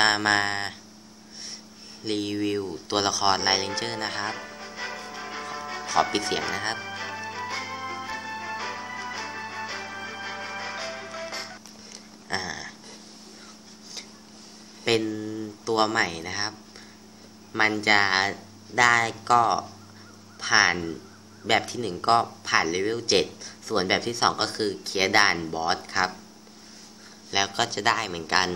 จะมารีวิวตัวละครไลเลนเจอร์นะครับ ขอปิดเสียงนะครับ อ่า เป็นตัวใหม่นะครับ มันจะได้ก็ผ่านแบบที่หนึ่งก็ผ่านเลเวล7ส่วนแบบที่สองก็คือเคลียร์ด่านบอสครับ แล้วก็จะได้เหมือนกัน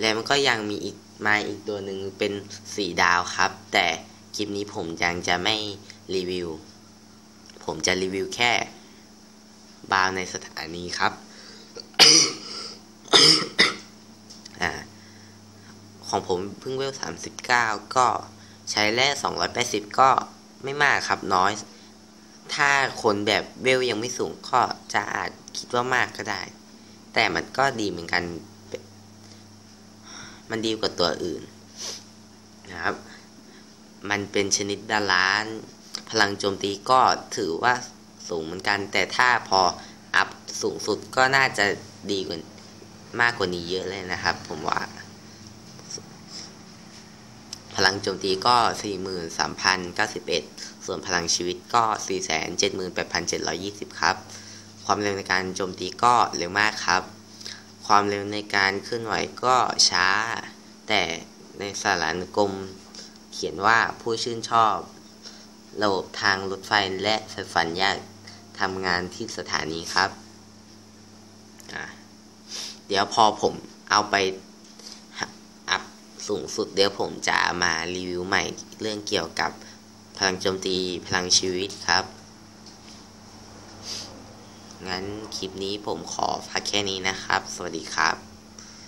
แล้วมันก็ยังมีอีกมาอีกตัวหนึ่งเป็นสีดาวครับ แต่คลิปนี้ผมยังจะไม่รีวิว ผมจะรีวิวแค่บาวในสถานีครับอของผมเพิ่งเวล 39 ก็ใช้แร่280 ก็ไม่มากครับน้อย ถ้าคนแบบเวลยังไม่สูงก็จะอาจคิดว่ามากก็ได้ แต่มันก็ดีเหมือนกัน มันดีกว่าตัวอื่นนะครับ มันเป็นชนิดบาลานซ์พลังโจมตีก็ถือว่าสูงเหมือนกัน แต่ถ้าพออัพสูงสุดก็น่าจะดีกว่ามากกว่านี้เยอะเลยนะครับ ผมว่า พลังโจมตีก็ 43,091 ส่วนพลังชีวิตก็ 478,720 ครับ ความเร็วในการโจมตีก็เร็วมากครับ ความเร็วในการเคลื่อนไหวก็ช้า แต่ในสารานกรมเขียนว่าผู้ชื่นชอบ ระบบทางรถไฟและไฟฝันยากทำงานที่สถานีครับ เดี๋ยวพอผมเอาไปอัพสูงสุดเดี๋ยวผมจะมารีวิวใหม่เรื่องเกี่ยวกับพลังโจมตีพลังชีวิตครับ งั้นคลิปนี้ผมขอพักแค่นี้นะครับ สวัสดีครับ